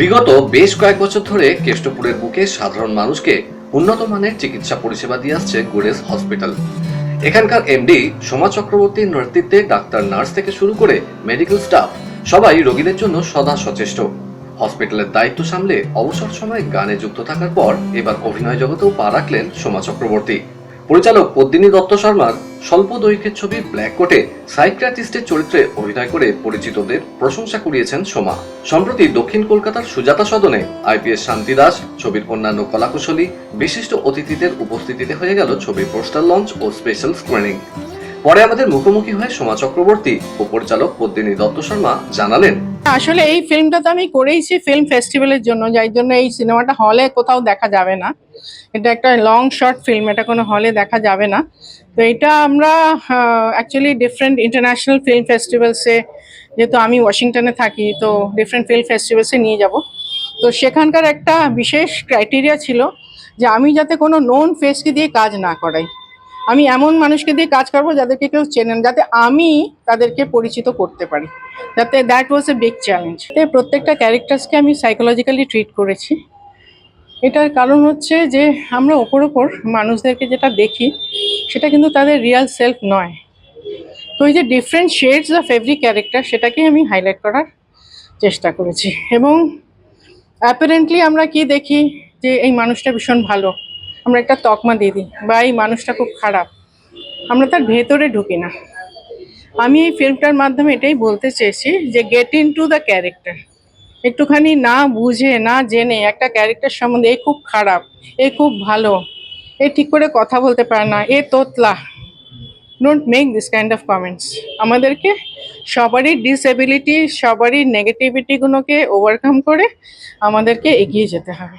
বিগত বেশ কয়েক বছর ধরে কেষ্টপুরের বুকে সাধারণ মানুষকে উন্নত মানের চিকিৎসা পরিষেবা দিয়ে আসছে গুরেজ হসপিটাল। এখানকার এমডি সোমা চক্রবর্তীর নেতৃত্বে ডাক্তার, নার্স থেকে শুরু করে মেডিকেল স্টাফ সবাই রোগীদের জন্য সদা সচেষ্ট। হসপিটালের দায়িত্ব সামলে অবসর সময় গানে যুক্ত থাকার পর এবার অভিনয় জগতেও পা রাখলেন সোমা চক্রবর্তী। পরিচালক পদ্মিনী দত্ত শর্মার স্বল্প দৈর্ঘ্যের ছবি ব্ল্যাক কোটে সাইক্রাটিস্টের চরিত্রে অভিনয় করে পরিচিতদের প্রশংসা কুড়িয়েছেন সোমা। সম্প্রতি দক্ষিণ কলকাতার সুজাতা সদনে আইপিএস শান্তি দাস, ছবির অন্যান্য কলাকুশলী, বিশিষ্ট অতিথিদের উপস্থিতিতে হয়ে গেল ছবির পোস্টার লঞ্চ ও স্পেশাল স্ক্রিনিং পরে আমাদের মুখোমুখি হয়ে সোমা চক্রবর্তী ও পরিচালক পদ্মিনী দত্ত শর্মা জানালেন আসলে এই ফিল্মটা তো আমি করেইছি ফিল্ম ফেস্টিভ্যালের জন্য যাই জন্য এই সিনেমাটা হলে কোথাও দেখা যাবে না। এটা একটা লং শর্ট ফিল্ম এটা কোনো হলে দেখা যাবে না। তো এটা আমরা অ্যাকচুয়ালি ডিফারেন্ট ইন্টারন্যাশনাল ফিল্ম ফেস্টিভ্যালসে যেহেতু আমি ওয়াশিংটনে থাকি, তো ডিফারেন্ট ফিল্ম ফেস্টিভ্যালসে নিয়ে যাব। তো সেখানকার একটা বিশেষ ক্রাইটেরিয়া ছিল যে আমি যাতে কোনো নোন ফেসকে দিয়ে কাজ না করাই। আমি এমন মানুষকে দিয়ে কাজ করব যাদেরকে কেউ চেনেন, যাতে আমি তাদেরকে পরিচিত করতে পারি। যাতে that was a big challenge প্রত্যেকটা ক্যারেক্টার্সকে আমি সাইকোলজিক্যালি ট্রিট করেছি। এটার কারণ হচ্ছে যে আমরা ওপর ওপর মানুষদেরকে যেটা দেখি, সেটা কিন্তু তাদের রিয়াল সেলফ নয়। তো এই যে different shades of every character সেটাকেই আমি হাইলাইট করার চেষ্টা করেছি। এবং অ্যাপারেন্টলি আমরা কি দেখি যে এই মানুষটা ভীষণ ভালো। আমরা একটা তকমা দিয়ে দিই বা এই মানুষটা খুব খারাপ। আমরা তার ভেতরে ঢুকি না। আমি এই ফিল্মটার মাধ্যমে এটাই বলতে চেয়েছি যে get in to the character একটুখানি না বুঝে, না জেনে একটা ক্যারেক্টার সম্বন্ধে এ খুব খারাপ, এ খুব ভালো, এ ঠিক করে কথা বলতে পারে না, এ তোতলা। Don't make this kind of comments আমাদেরকে সবারই ডিসএবিলিটি সবারই নেগেটিভিটিগুলোকে ওভারকাম করে আমাদেরকে এগিয়ে যেতে হবে।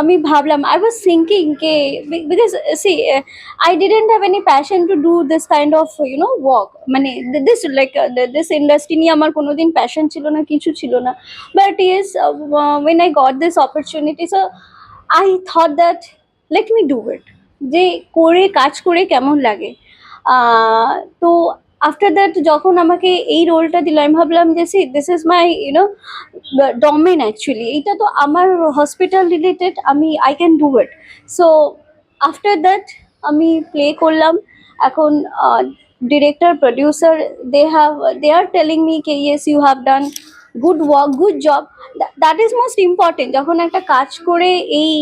আমি ভাবলাম I was thinking K because see I didn't have any passion to do this kind of you know work মানে দিস লাইক দিস ইন্ডাস্ট্রি নিয়ে আমার কোনোদিন প্যাশন ছিল না কিছু ছিল না। But yes when I got this opportunity so I thought that let me do it যে করে কাজ করে কেমন লাগে। আহ, তো আফটার দ্যাট যখন আমাকে এই রোলটা দিল, আমি ভাবলাম যে see this is my you know domain actually এইটা তো আমার হসপিটাল রিলেটেড আমি I can do it so after that আমি প্লে করলাম। এখন director producer they have they are telling me K yes you have done good work good job that is most important যখন একটা কাজ করে এই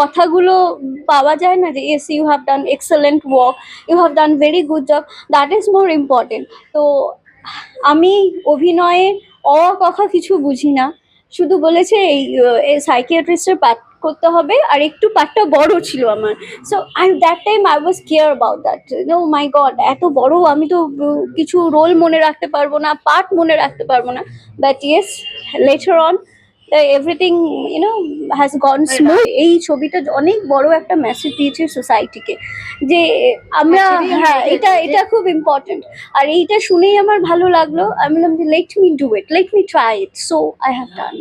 কথাগুলো পাওয়া যায় না যে yes you have done excellent work you have done very good job that is more important তো আমি অভিনয়ে অ কথা কিছু বুঝি না। শুধু বলেছে এই সাইকিয়াট্রিস্টের পাঠ করতে হবে, আর একটু পাঠটা বড় ছিল আমার। So I that time I was care about that no my god এত বড়, আমি তো, কিছু রোল মনে রাখতে পারব না পার্ট মনে রাখতে পারব না। But yes later on everything you know has gone smooth এই ছবিটা অনেক বড় একটা মেসেজ দিয়েছে সোসাইটিকে যে আমরা হ্যাঁ এটা এটা খুব ইম্পর্টেন্ট আর এইটা শুনেই আমার ভালো লাগল। আমি বললাম যে let me do it let me try it so I have done